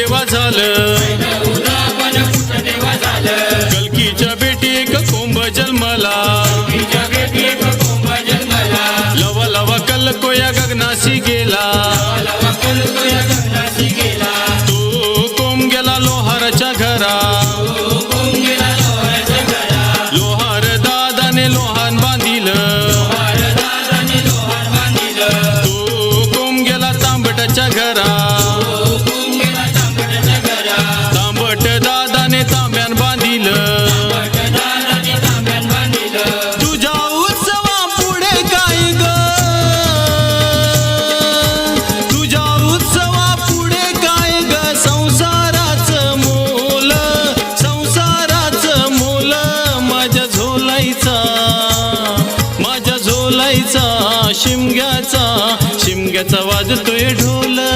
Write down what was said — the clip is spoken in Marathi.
तेव्हा झालं कलकीच्या बेटी एक कोंब जन्मला. लवा लवा कल कोया गगनाशी गेला. तो कोंब गेला लोहाराच्या घरा. लोहार दादाने लोहान बांधिलं. तो कोंब गेला तांबटाच्या घरा. माझ्या झोलायचा शिमग्याचा शिमग्याचा वाजतोय ढोल.